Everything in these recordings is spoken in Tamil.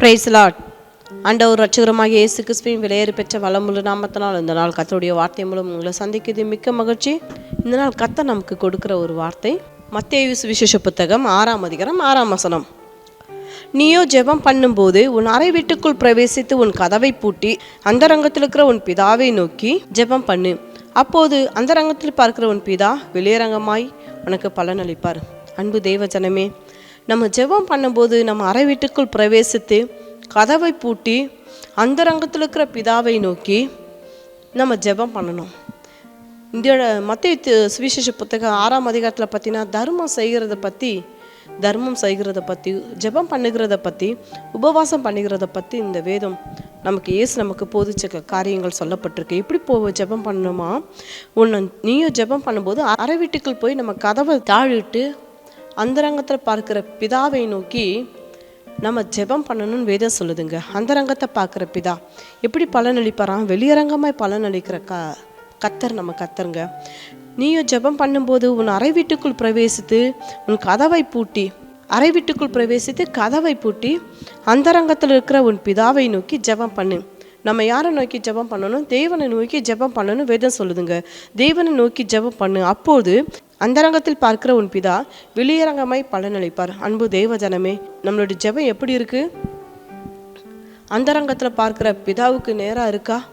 பிரைஸ் லாட் ஆண்டவர் ரட்சகரமாக இயேசு கிறிஸ்துவின் விலையேறு பெற்ற வளமுள்ள நாமத்தினால் இந்த நாள் கத்தருடைய வார்த்தை மூலம் உங்களை சந்திக்கிறது. மிக்க மகிழ்ச்சி. இந்த நாள் கத்த நமக்கு கொடுக்குற ஒரு வார்த்தை. மத்தேயு விசேஷ புத்தகம் ஆறாம் அதிகாரம் ஆறாம் வசனம். நீயோ ஜெபம் பண்ணும்போது உன் அறை வீட்டுக்குள் பிரவேசித்து உன் கதவை பூட்டி அந்தரங்கத்தில் இருக்கிற உன் பிதாவை நோக்கி ஜெபம் பண்ணு. அப்போது அந்தரங்கத்தில் பார்க்கிற உன் பிதா வெளியரங்கமாய் உனக்கு பலனளிப்பார் அன்பு தெய்வ ஜனமே நம்ம ஜெபம் பண்ணும்போது நம்ம அறை வீட்டுக்குள் பிரவேசித்து கதவை பூட்டி அந்தரங்கத்தில் இருக்கிற பிதாவை நோக்கி நம்ம ஜெபம் பண்ணணும். இந்தியோட மத்திய சுவிசேஷ புத்தகம் ஆறாம் அதிகாரத்தில் பார்த்தீங்கன்னா தர்மம் செய்கிறத பற்றி தர்மம் செய்கிறத பற்றி ஜெபம் பண்ணுகிறத பற்றி உபவாசம் பண்ணுகிறத பற்றி இந்த வேதம் நமக்கு ஏசு நமக்கு போதிச்ச காரியங்கள் சொல்லப்பட்டிருக்கு. எப்படி போ ஜெபம் பண்ணணுமா? உன்னை நீயும் ஜெபம் பண்ணும்போது அறை வீட்டுக்குள் போய் நம்ம கதவை தாழிட்டு அந்தரங்கத்தில் பார்க்கிற பிதாவை நோக்கி நம்ம ஜெபம் பண்ணணும்னு வேதம் சொல்லுதுங்க. அந்தரங்கத்தை பார்க்குற பிதா எப்படி பலனளிப்பாராம்? வெளியரங்கமாய் பலனளிக்கிற க கத்தர் நம்ம கத்தருங்க. நீயும் ஜெபம் பண்ணும்போது உன் அறை வீட்டுக்குள் பிரவேசித்து உன் கதவை பூட்டி அறை வீட்டுக்குள் பிரவேசித்து கதவை பூட்டி அந்தரங்கத்தில் இருக்கிற உன் பிதாவை நோக்கி ஜெபம் பண்ணு. நம்ம யாரை நோக்கி ஜெபம் பண்ணணும்? தேவனை நோக்கி ஜெபம் பண்ணணும் வேதம் சொல்லுதுங்க. தேவனை நோக்கி ஜெபம் பண்ணு. அப்போது அந்தரங்கத்தில் பார்க்கிற உன் பிதா வெளியரங்கமாய் பலனளிப்பார். அன்பு தேவஜனமே நம்மளோட நம்மளுடைய ஜெபம் எப்படி இருக்கு? அந்தரங்கத்தில் பார்க்குற பிதாவுக்கு நேராக இருக்கா?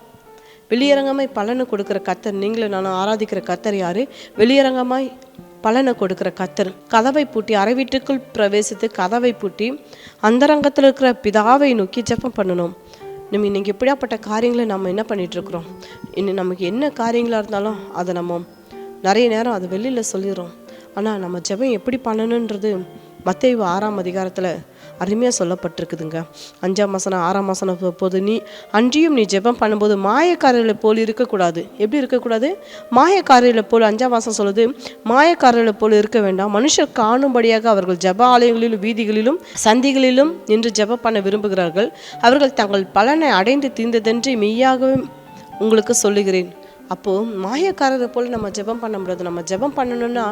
வெளியரங்கமாய் பலனை கொடுக்குற கத்தர் நீங்களும் நானும் ஆராதிக்கிற கத்தர் யாரு? வெளியரங்கமாய் பலனை கொடுக்குற கத்தர். கதவை பூட்டி அறை வீட்டுக்குள் பிரவேசித்து கதவை பூட்டி அந்தரங்கத்தில் இருக்கிற பிதாவை நோக்கி ஜெபம் பண்ணணும். நம்ம இன்னைக்கு எப்படியாப்பட்ட காரியங்களை நம்ம என்ன பண்ணிட்டு இருக்கிறோம்? இன்னும் நமக்கு என்ன காரியங்களாக இருந்தாலும் அதை நம்ம நிறைய நேரம் அது வெளியில் சொல்லிடுறோம். ஆனால் நம்ம ஜெபம் எப்படி பண்ணணுன்றது மத்தேயு ஆறாம் அதிகாரத்தில் அருமையாக சொல்லப்பட்டிருக்குதுங்க. அஞ்சாம் மாசனம் ஆறாம் மாசனம் போது நீ அன்றியும் நீ ஜெபம் பண்ணும்போது மாயக்காரர்களை போல் இருக்கக்கூடாது. எப்படி இருக்கக்கூடாது? மாயக்காரர்களை போல் அஞ்சாம் மாதம் சொல்லுது மாயக்காரர்களை போல் இருக்க வேண்டாம். மனுஷர் காணும்படியாக அவர்கள் ஜெப ஆலயங்களிலும் வீதிகளிலும் சந்திகளிலும் நின்று ஜெபம் பண்ண விரும்புகிறார்கள். அவர்கள் தங்கள் பலனை அடைந்து தீர்ந்ததென்று மெய்யாகவே உங்களுக்கு சொல்லுகிறேன். அப்போது மாயக்காரரை போல் நம்ம ஜெபம் பண்ண முடியாது. நம்ம ஜெபம் பண்ணணும்னா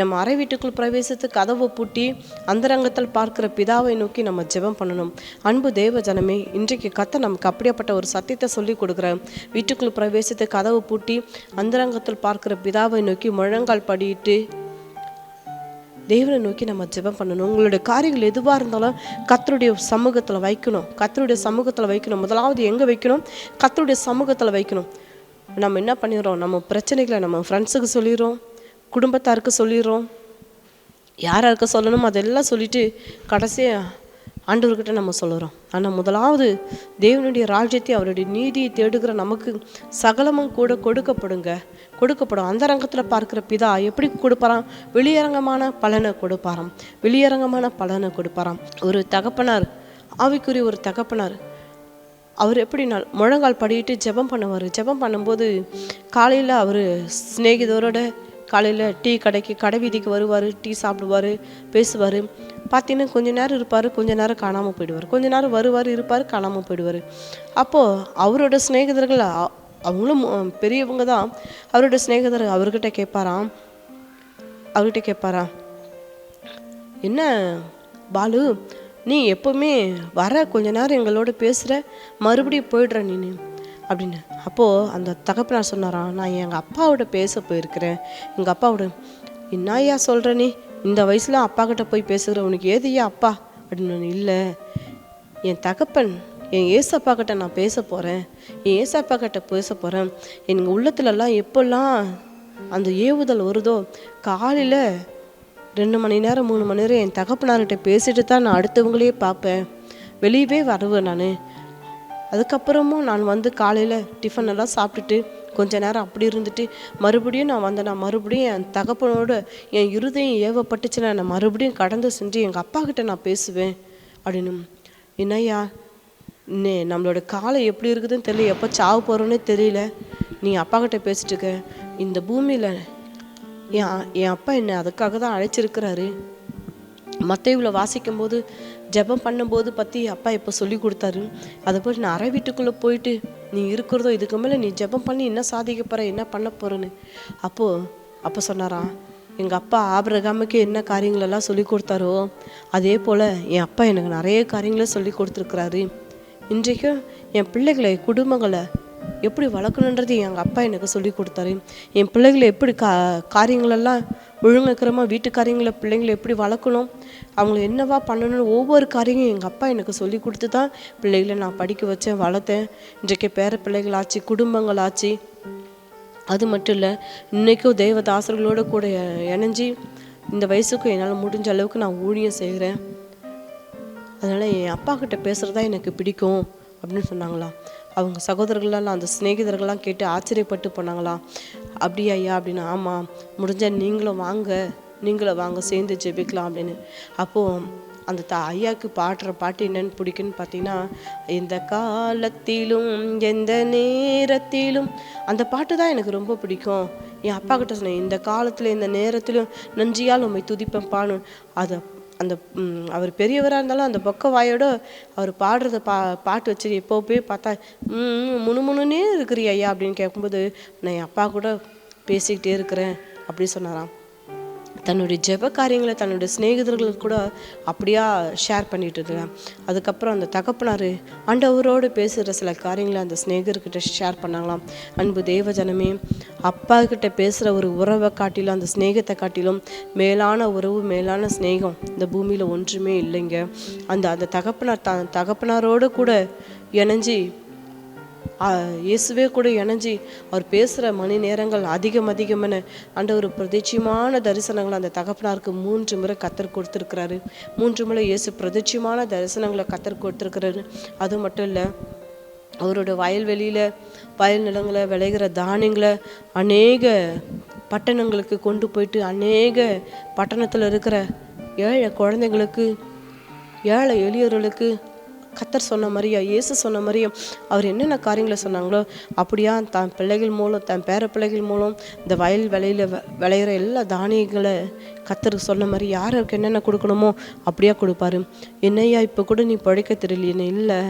நம்ம அறை வீட்டுக்குள் பிரவேசித்து கதவை பூட்டி அந்தரங்கத்தில் பார்க்கிற பிதாவை நோக்கி நம்ம ஜெபம் பண்ணணும். அன்பு தேவ ஜனமே இன்றைக்கு கத்த நமக்கு அப்படியாப்பட்ட ஒரு சத்தியத்தை சொல்லி கொடுக்குற வீட்டுக்குள் பிரவேசித்து கதவை பூட்டி அந்தரங்கத்தில் பார்க்கிற பிதாவை நோக்கி முழங்கால் படியிட்டு தேவனை நோக்கி நம்ம ஜெபம் பண்ணணும். உங்களுடைய காரியங்கள் எதுவாக இருந்தாலும் கத்தருடைய சமூகத்தில் வைக்கணும். கத்தருடைய சமூகத்தில் வைக்கணும். முதலாவது எங்கே வைக்கணும்? கத்தருடைய சமூகத்தில் வைக்கணும். நம்ம என்ன பண்ணிடுறோம்? நம்ம பிரச்சனைகளை நம்ம ஃப்ரெண்ட்ஸுக்கு சொல்லிடுறோம். குடும்பத்தாருக்கு சொல்லிடுறோம். யார் யாருக்கு சொல்லணுமோ அதெல்லாம் சொல்லிட்டு கடைசியாக ஆண்டவர்கிட்ட நம்ம சொல்லுறோம். ஆனால் முதலாவது தேவனுடைய ராஜ்யத்தை அவருடைய நீதியை தேடுகிற நமக்கு சகலமும் கூட கொடுக்கப்படுங்க. கொடுக்கப்படும். அந்த ரங்கத்தில் பார்க்குற பிதா எப்படி கொடுப்பாராம்? வெளியரங்கமான பலனை கொடுப்பாராம். வெளியரங்கமான பலனை கொடுப்பாராம். ஒரு தகப்பனார் ஆவிக்குரிய ஒரு தகப்பனார் அவர் எப்படின்னா முழங்கால் படிக்கிட்டு ஜெபம் பண்ணுவார். ஜெபம் பண்ணும்போது காலையில் அவர் சிநேகிதரோட காலையில் டீ கடைக்கு கடை வீதிக்கு வருவார் டீ சாப்பிடுவார் பேசுவார். பார்த்தீங்கன்னா கொஞ்ச நேரம் இருப்பார் கொஞ்ச நேரம் காணாமல் போயிடுவார். கொஞ்ச நேரம் வருவார் இருப்பார் காணாமல் போயிடுவார். அப்போது அவரோட சிநேகிதர்கள் அவங்களும் பெரியவங்க தான். அவரோட சிநேகிதர் அவர்கிட்ட கேட்பாராம். அவர்கிட்ட கேட்பாராம். என்ன பாலு நீ எப்போவுமே வர கொஞ்ச நேரம் எங்களோட பேசுகிற மறுபடியும் போயிடுற நீ அப்படின்னு. அப்போது அந்த தகப்பனார் சொன்னாராம் நான் எங்கள் அப்பாவோட பேச போயிருக்கிறேன். எங்கள் அப்பாவோட என்னையா சொல்கிற நீ? இந்த வயசில் அப்பா கிட்ட போய் பேசுகிற உனக்கு ஏதையா அப்பா? அப்படின்னு இல்லை. என் தகப்பன் என் ஏசப்பா கிட்ட நான் பேச போகிறேன் என் ஏசப்பா கிட்ட பேச போகிறேன் எங்கள் உள்ளத்துலலாம் எப்போல்லாம் அந்த ஏவுதல் வருதோ காலையில் ரெண்டு மணி நேரம் மூணு மணி நேரம் என் தகப்பனார்கிட்ட பேசிட்டு தான் நான் அடுத்தவங்களையே பார்ப்பேன். வெளியவே வருவேன் நான். அதுக்கப்புறமும் நான் வந்து காலையில் டிஃபன் எல்லாம் சாப்பிட்டுட்டு கொஞ்ச நேரம் அப்படி இருந்துட்டு மறுபடியும் நான் வந்தேன். நான் மறுபடியும் என் தகப்பனோட என் இருதயம் ஏவப்பட்டுச்சுன்னா நான் மறுபடியும் கடந்து சென்று எங்கள் அப்பா கிட்ட நான் பேசுவேன். அப்படின்னு என்னய்யா நே நம்மளோட காலம் எப்படி இருக்குதுன்னு தெரியல. எப்போ சாவு போகிறோன்னே தெரியல. நீ அப்பா கிட்ட பேசிட்டுக்க இந்த பூமியில் என் என் அப்பா என்னை அதுக்காக தான் அழைச்சிருக்கிறாரு. மத்தேயுவில் வாசிக்கும்போது ஜெபம் பண்ணும்போது பற்றி அப்பா இப்போ சொல்லி கொடுத்தாரு? அதை போய் நான் அரை வீட்டுக்குள்ளே போயிட்டு நீ இருக்கிறதோ இதுக்கு மேலே நீ ஜெபம் பண்ணி என்ன சாதிக்க போகிற என்ன பண்ண போகிறேன்னு அப்போது அப்போ சொன்னாராம் எங்கள் அப்பா ஆபிரகாமுக்கு என்ன காரியங்களெல்லாம் சொல்லி கொடுத்தாரோ அதே போல் என் அப்பா எனக்கு நிறைய காரியங்களை சொல்லி கொடுத்துருக்குறாரு. இன்றைக்கும் என் பிள்ளைகளை குடும்பங்களை எப்படி வளர்க்கணுன்றது எங்கள் அப்பா எனக்கு சொல்லி கொடுத்தாரு. என் பிள்ளைகளை எப்படி கா காரியங்களெல்லாம் ஒழுங்கக்கிறமாக வீட்டு காரியங்களை பிள்ளைங்களை எப்படி வளர்க்கணும் அவங்கள என்னவா பண்ணணும்னு ஒவ்வொரு காரியமும் எங்கள் அப்பா எனக்கு சொல்லி கொடுத்து தான் பிள்ளைகளை நான் படிக்க வச்சேன் வளர்த்தேன். இன்றைக்கு பேர பிள்ளைகளாச்சு குடும்பங்களாச்சு. அது மட்டும் இல்லை இன்றைக்கும் தெய்வதாசர்களோட கூட இணைஞ்சி இணைஞ்சு இந்த வயசுக்கும் என்னால் முடிஞ்ச அளவுக்கு நான் ஊழியம் செய்கிறேன் அதனால் என் அப்பா கிட்ட பேசுகிறதா எனக்கு பிடிக்கும் அப்படின்னு சொன்னாங்களா. அவங்க சகோதரர்களெல்லாம் அந்த சிநேகிதர்கள்லாம் கேட்டு ஆச்சரியப்பட்டு போனாங்களாம் அப்படியா ஐயா அப்படின்னு ஆமாம் முடிஞ்சால் நீங்களும் வாங்க நீங்களும் வாங்க சேர்ந்து ஜெபிக்கலாம் அப்படின்னு. அப்போது அந்த த ஐயாவுக்கு பாடுற பாட்டு என்னன்னு பிடிக்குன்னு பார்த்தீங்கன்னா எந்த காலத்திலும் எந்த நேரத்திலும் அந்த பாட்டு தான் எனக்கு ரொம்ப பிடிக்கும். என் அப்பா கிட்ட சொன்னேன் இந்த காலத்தில் இந்த நேரத்திலும் நன்றியால் உண்மை துதிப்பேன் அதை அந்த அவர் பெரியவராக இருந்தாலும் அந்த பொக்க வாயோட அவர் பாடுறத பா பாட்டு வச்சு எப்போ போய் பார்த்தா ம் முணுமுணுன்னே இருக்கிறியா ஐயா அப்படின்னு கேட்கும்போது நான் என் அப்பா கூட பேசிக்கிட்டே இருக்கிறேன் அப்படி சொன்னாராம். தன்னுடைய ஜெப காரியங்களை தன்னுடைய சிநேகிதர்களுக்கு கூட அப்படியா ஷேர் பண்ணிட்டு இருக்கேன் அதுக்கப்புறம் அந்த தகப்பனார் ஆண்டவரோடு பேசுகிற சில காரியங்களை அந்த சிநேகிதர்கிட்ட ஷேர் பண்ணாங்களாம். அன்பு தேவ ஜனமே அப்பா கிட்ட பேசுகிற ஒரு உறவை காட்டிலும் அந்த சிநேகத்தை காட்டிலும் மேலான உறவு மேலான சிநேகம் இந்த பூமியில் ஒன்றுமே இல்லைங்க. அந்த அந்த தகப்பனார் த தகப்பனாரோடு கூட இணைஞ்சி இயேசுவே கூட இணைஞ்சி அவர் பேசுகிற மணி நேரங்கள் அதிகம் அதிகமென அந்த ஒரு பிரதிச்சியமான தரிசனங்களை அந்த தகப்பனாருக்கு மூன்று முறை கத்தர் கொடுத்துருக்கிறாரு. மூன்று முறை இயேசு பிரதிச்சியமான தரிசனங்களை கத்தர் கொடுத்துருக்கிறாரு. அது மட்டும் இல்லை அவரோட வயல்வெளியில் வயல் நிலங்களை விளைகிற தானியங்களை அநேக பட்டணங்களுக்கு கொண்டு போயிட்டு அநேக பட்டணத்தில் இருக்கிற ஏழை குழந்தைங்களுக்கு ஏழை எளியவர்களுக்கு கத்தர் சொன்ன மாதிரியா இயேசு சொன்ன மாதிரியும் அவர் என்னென்ன காரியங்களை சொன்னாங்களோ அப்படியா தன் பிள்ளைகள் மூலம் தன் பேர பிள்ளைகள் மூலம் இந்த வயல் விளையில வ- விளையிற எல்லா தானியங்களை கத்தர் சொன்ன மாதிரி யாருக்கு என்னென்ன கொடுக்கணுமோ அப்படியா கொடுப்பாரு. என்னையா இப்போ கூட நீ பிழைக்க தெரியலையே இல்லை.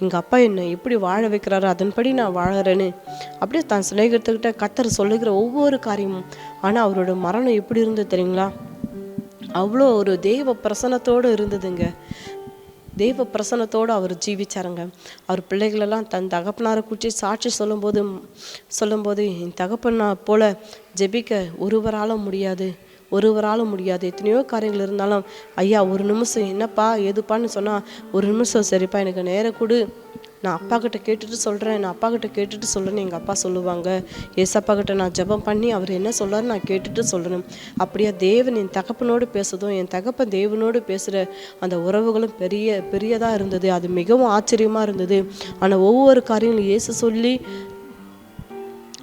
எங்கள் அப்பா என்னை எப்படி வாழ வைக்கிறாரோ அதன்படி நான் வாழறேன்னு. அப்படியே தான் சிநேகித்துக்கிட்ட கத்தர் சொல்லுகிற ஒவ்வொரு காரியமும். ஆனால் அவரோட மரணம் எப்படி இருந்தது தெரியுங்களா? அவ்வளோ ஒரு தெய்வ பிரசன்னத்தோடு இருந்ததுங்க. தெய்வ பிரசன்னத்தோடு அவர் ஜீவிச்சாருங்க. அவர் பிள்ளைகளெல்லாம் தன் தகப்பனாரை குறித்து சாட்சி சொல்லும்போது சொல்லும்போது என் தகப்பனா போல ஜெபிக்க ஒருவரால முடியாது ஒருவரால முடியாது. எத்தனையோ காரியங்கள் இருந்தாலும் ஐயா ஒரு நிமிஷம் என்னப்பா எதுப்பான்னு சொன்னால் ஒரு நிமிஷம் சரிப்பா எனக்கு நேரம் கொடு. நான் அப்பா கிட்ட கேட்டுட்டு சொல்கிறேன் நான் அப்பா கிட்ட கேட்டுட்டு சொல்கிறேன்னு எங்கள் அப்பா சொல்லுவாங்க. ஏசப்பா கிட்ட நான் ஜெபம் பண்ணி அவர் என்ன சொல்றாரு நான் கேட்டுட்டு சொல்லணும். அப்படியா தேவன் என் தகப்பனோடு பேசுதும் என் தகப்பன் தேவனோடு பேசுகிற அந்த உறவுகளும் பெரிய பெரியதாக இருந்தது. அது மிகவும் ஆச்சரியமாக இருந்தது. ஆனால் ஒவ்வொரு காரியங்களும் இயேசு சொல்லி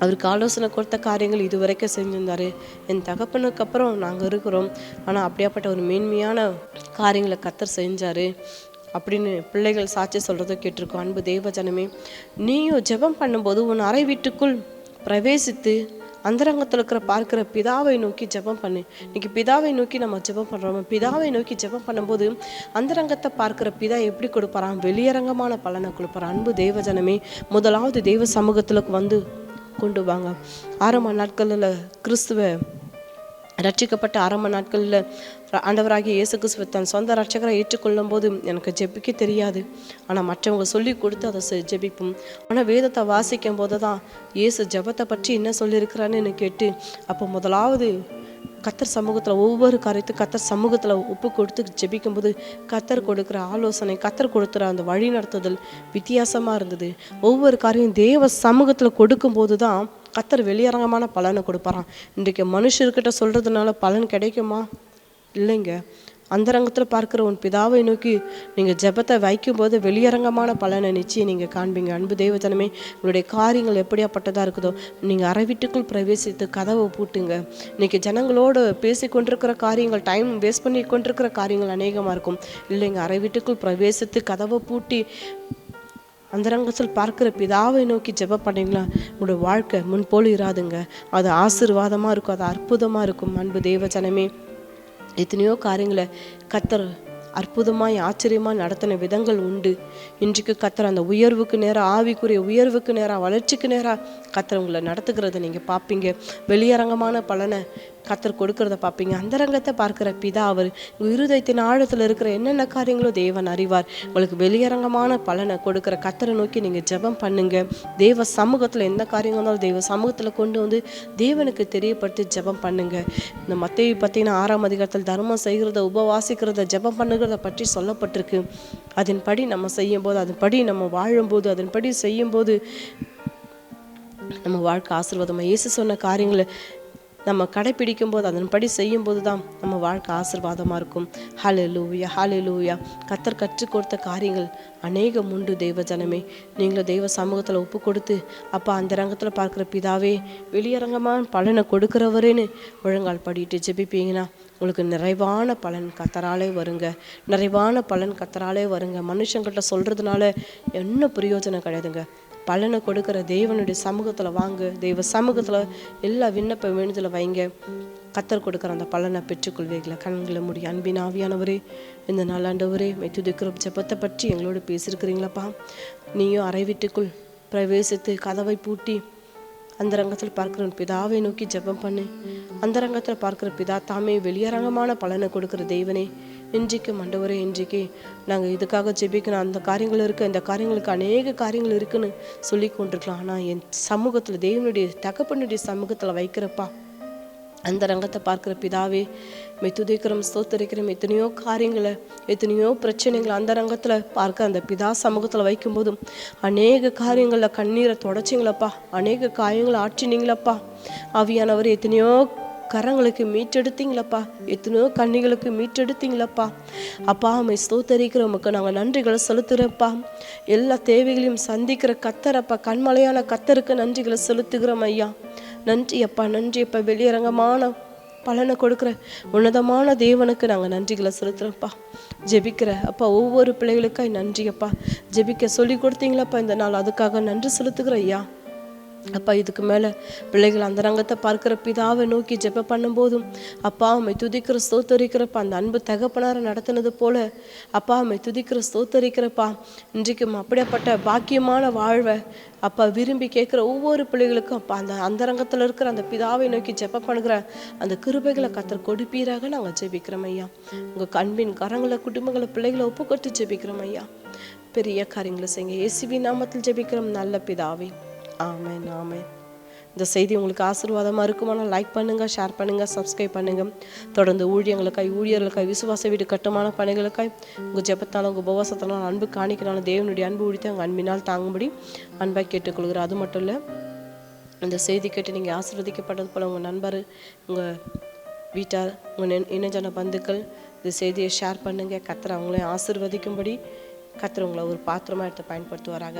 அவருக்கு ஆலோசனை கொடுத்த காரியங்கள் இது வரைக்கும் செஞ்சிருந்தாரு. என் தகப்பனுக்கு அப்புறம் நாங்கள் இருக்கிறோம். ஆனால் அப்படியாப்பட்ட ஒரு மேன்மையான காரியங்களை கத்தர் செஞ்சார். அப்படின்னு பிள்ளைகள் சாட்சி சொல்கிறத கேட்டிருக்கோம். அன்பு தெய்வஜனமே நீயும் ஜெபம் பண்ணும்போது உன் அறை வீட்டுக்குள் பிரவேசித்து அந்தரங்கத்தில் இருக்கிற பார்க்குற பிதாவை நோக்கி ஜெபம் பண்ணு. இன்னைக்கு பிதாவை நோக்கி நம்ம ஜெபம் பண்ணுறோம் பிதாவை நோக்கி ஜெபம் பண்ணும்போது அந்தரங்கத்தை பார்க்குற பிதா எப்படி கொடுப்பாராம்? வெளியரங்கமான பலனை கொடுப்பாராம். அன்பு தெய்வஜனமே முதலாவது தெய்வ சமூகத்தில் வந்து கொண்டு வாங்க. ஆரம்ப நாட்களில் கிறிஸ்துவ ரட்சிக்கப்பட்ட ஆரம்ப நாட்களில் ஆண்டவராகிய இயேசு கிறிஸ்துவ தன் சொந்த ரட்சகரை ஏற்றுக்கொள்ளும் போது எனக்கு ஜெபிக்க தெரியாது. ஆனால் மற்றவங்க சொல்லி கொடுத்து அதை ஜெபிப்போம். ஆனால் வேதத்தை வாசிக்கும் போது தான் இயேசு ஜெபத்தை பற்றி என்ன சொல்லியிருக்கிறான்னு கேட்டு அப்போ முதலாவது கத்தர் சமூகத்தில் ஒவ்வொரு காரியத்தையும் கத்தர் சமூகத்தில் ஒப்பு கொடுத்து ஜெபிக்கும்போது கத்தர் கொடுக்குற ஆலோசனை கத்தர் கொடுக்குற அந்த வழி நடத்துதல் வித்தியாசமாக இருந்தது. ஒவ்வொரு காரியம் தேவ சமூகத்தில் கொடுக்கும்போது தான் கத்தர் வெளியரங்கமான பலனை கொடுப்பாராம். இன்றைக்கு மனுஷர்கிட்ட சொல்கிறதுனால பலன் கிடைக்குமா? இல்லைங்க. அந்தரங்கத்தில் பார்க்குற உன் பிதாவை நோக்கி நீங்கள் ஜெபத்தை வைக்கும்போது வெளியரங்கமான பலனை நிச்சயம் நீங்கள் காண்பீங்க. அன்பு தெய்வத்தனமே உங்களுடைய காரியங்கள் எப்படியாப்பட்டதாக இருக்குதோ நீங்கள் அறை வீட்டுக்குள் பிரவேசித்து கதவை பூட்டுங்க. இன்னைக்கு ஜனங்களோடு பேசி கொண்டிருக்கிற காரியங்கள் டைம் வேஸ்ட் பண்ணி கொண்டிருக்கிற காரியங்கள் அநேகமாக இருக்கும். இல்லைங்க அறை வீட்டுக்குள் பிரவேசித்து கதவை பூட்டி அந்தரங்கத்தில் பார்க்கிற பிதாவை நோக்கி ஜெபம் பண்ணீங்களா? உங்களோட வாழ்க்கை முன்போல் இராதுங்க. அது ஆசீர்வாதமாக இருக்கும் அது அற்புதமாக இருக்கும் அன்பு தேவ ஜனமே எத்தனையோ காரியங்களை கத்தர் அற்புதமாய் ஆச்சரியமாக நடத்தின விதங்கள் உண்டு. இன்றைக்கு கத்தர் அந்த உயர்வுக்கு நேராக ஆவிக்குரிய உயர்வுக்கு நேராக வளர்ச்சிக்கு நேராக கத்தர் உங்களை நடத்துகிறத நீங்கள் பார்ப்பீங்க. வெளியரங்கமான பலனை கத்தர் கொடுக்கறத பார்ப்பீங்க. அந்தரங்கத்தை பார்க்கிற பிதா அவர் உங்கள் இருதயத்தின் ஆழத்தில் இருக்கிற என்னென்ன காரியங்களோ தேவன் அறிவார். உங்களுக்கு வெளியரங்கமான பலனை கொடுக்குற கத்தரை நோக்கி நீங்கள் ஜெபம் பண்ணுங்க. தேவ சமூகத்தில் எந்த காரியம் வந்தாலும் தெய்வ சமூகத்தில் கொண்டு வந்து தேவனுக்கு தெரியப்படுத்தி ஜெபம் பண்ணுங்க. இந்த மத்திய பார்த்தீங்கன்னா ஆறாம் அதிகாரத்தில் தர்மம் செய்கிறத உபவாசிக்கிறத ஜெபம் பண்ணுகிறத பற்றி சொல்லப்பட்டிருக்கு. அதன்படி நம்ம செய்யும்போது அதன்படி நம்ம வாழும்போது அதன்படி செய்யும்போது நம்ம வாழ்க்கை ஆசீர்வாதமாக இயேசு சொன்ன காரியங்களை நம்ம கடைப்பிடிக்கும் போது அதன்படி செய்யும்போது தான் நம்ம வாழ்க்கை ஆசீர்வாதமாக இருக்கும். ஹலே லூயா ஹலே லூயா கத்தர் கற்றுக் கொடுத்த காரியங்கள் அநேகம் உண்டு தெய்வ ஜனமே. நீங்களும் தெய்வ சமூகத்தில் ஒப்பு கொடுத்து அப்போ அந்த ரங்கத்தில் பார்க்குற பிதாவே வெளியரங்கமான பலனை கொடுக்குறவரேன்னு ஒழுங்கால் படிட்டு ஜெபிப்பீங்கன்னா உங்களுக்கு நிறைவான பலன் கத்தராலே வருங்க. நிறைவான பலன் கத்தராலே வருங்க. மனுஷங்கிட்ட சொல்கிறதுனால என்ன பிரயோஜனம் கிடையாதுங்க. பலனை கொடுக்குற தேவனுடைய சமூகத்தில் வாங்க. தெய்வ சமூகத்தில் எல்லா விண்ணப்ப வேண்டுதலை வைங்க. கத்தர் கொடுக்குற அந்த பலனை பெற்றுக்கொள்வீர்களா. கண்களை முடிய அன்பின் ஆவியானவரே இந்த நாளாண்டவரே மெத்துதிக்கிற ஜெபத்தை பற்றி எங்களோட பேசியிருக்கிறீங்களாப்பா? நீயும் அறை வீட்டுக்குள் பிரவேசித்து கதவை பூட்டி அந்த ரங்கத்தில் பார்க்கிற பிதாவை நோக்கி ஜெபம் பண்ணு. அந்த ரங்கத்தில் பார்க்கிற பிதா தாமே வெளியரங்கமான பலனை கொடுக்குற தெய்வனே இன்றைக்கு மண்டவரே இன்றைக்கு நாங்கள் இதுக்காக ஜெபிக்கணும் அந்த காரியங்கள் இருக்குது இந்த காரியங்களுக்கு அநேக காரியங்கள் இருக்குன்னு சொல்லி கொண்டிருக்கலாம். ஆனால் என் சமூகத்தில் தெய்வனுடைய தகப்பனுடைய சமூகத்தில் வைக்கிறப்பா அந்த ரங்கத்தை பார்க்குற பிதாவே மெத்துதிக்கிறோம் ஸ்தோத்தரிக்கிறோம். எத்தனையோ காரியங்களை எத்தனையோ பிரச்சனைகளை அந்த ரங்கத்தில் பார்க்க அந்த பிதா சமூகத்தில் வைக்கும்போதும் அநேக காரியங்களில் கண்ணீரை தொடச்சிங்களப்பா. அநேக காரியங்களை ஆற்றினீங்களப்பா. அவியானவர் எத்தனையோ கரங்களுக்கு மீட்டெடுத்தீங்களப்பா. எத்தனையோ கண்ணிகளுக்கு மீட்டெடுத்தீங்களப்பா. அப்பா அம்மை ஸ்தோத்தரிக்கிற உமக்கு நாங்கள் நன்றிகளை செலுத்துகிறப்பா எல்லா தேவைகளையும் சந்திக்கிற கத்தரப்பா கண்மலையான கத்தருக்கு நன்றிகளை செலுத்துகிறோம் ஐயா. நன்றி அப்பா நன்றி அப்பா வெளியரங்கமான பலனை கொடுக்குற உன்னதமான தேவனுக்கு நாங்கள் நன்றிகளை செலுத்துகிறோம்ப்பா. ஜெபிக்கிற அப்பா ஒவ்வொரு பிள்ளைகளுக்காய் நன்றி அப்பா ஜெபிக்க சொல்லி கொடுத்தீங்களப்பா இந்த நாள். அதுக்காக நன்றி செலுத்துகிற ஐயா. அப்பா இதுக்கு மேலே பிள்ளைகள் அந்த ரங்கத்தை பார்க்கிற பிதாவை நோக்கி ஜெப பண்ணும்போதும் அப்பா அம்மை துதிக்கிற ஸ்தோத்தரிக்கிறப்பா அந்த அன்பு தகப்பனாரை நடத்தினது போல அப்பா அம்மை துதிக்கிற ஸ்தோத்தரிக்கிறப்பா இன்றைக்கும் அப்படியாப்பட்ட பாக்கியமான வாழ்வை அப்பா விரும்பி கேட்குற ஒவ்வொரு பிள்ளைகளுக்கும் அப்பா அந்த அந்தரங்கத்தில் இருக்கிற அந்த பிதாவை நோக்கி ஜெப பண்ணுகிற அந்த கிருபைகளை கத்தர் கொடுப்பீராக நாங்கள் ஜெபிக்கிறோம் ஐயா. உங்கள் கண்பின் கரங்களை குடும்பங்களை பிள்ளைகளை ஒப்புக்கொட்டு ஜெபிக்கிறோம் ஐயா. பெரிய காரியங்களை செய்யுங்க. இயேசுவி நாமத்தில் ஜெபிக்கிறோம். நல்ல பிதாவே. ஆமேன் ஆமேன். இந்த செய்தி உங்களுக்கு ஆசீர்வாதமாக இருக்குமானால் லைக் பண்ணுங்கள் ஷேர் பண்ணுங்கள் சப்ஸ்கிரைப் பண்ணுங்கள் தொடர்ந்து ஊழியங்களுக்காய் ஊழியர்களுக்காய் விசுவாச வீடு கட்டுமான பணிகளுக்காய் உங்கள் ஜெபத்தால் உங்கள் உபவாசத்தாலும் அன்பு காணிக்கனாலும் தேவனுடைய அன்பு உடித்து அங்கே அன்பினால் தாங்கும்படி அன்பாக கேட்டுக்கொள்கிறேன். அது மட்டும் இல்லை இந்த செய்தி கேட்டு நீங்கள் ஆசீர்வதிக்கப்பட்டது போல் உங்கள் நண்பர் உங்கள் வீட்டார் உங்கள் இணைஞ்சான பந்துக்கள் இந்த செய்தியை ஷேர் பண்ணுங்கள் கத்தரை அவங்களையும் ஆசிர்வதிக்கும்படி கத்தர் உங்களை ஒரு பாத்திரமாக எடுத்து பயன்படுத்துவாராக.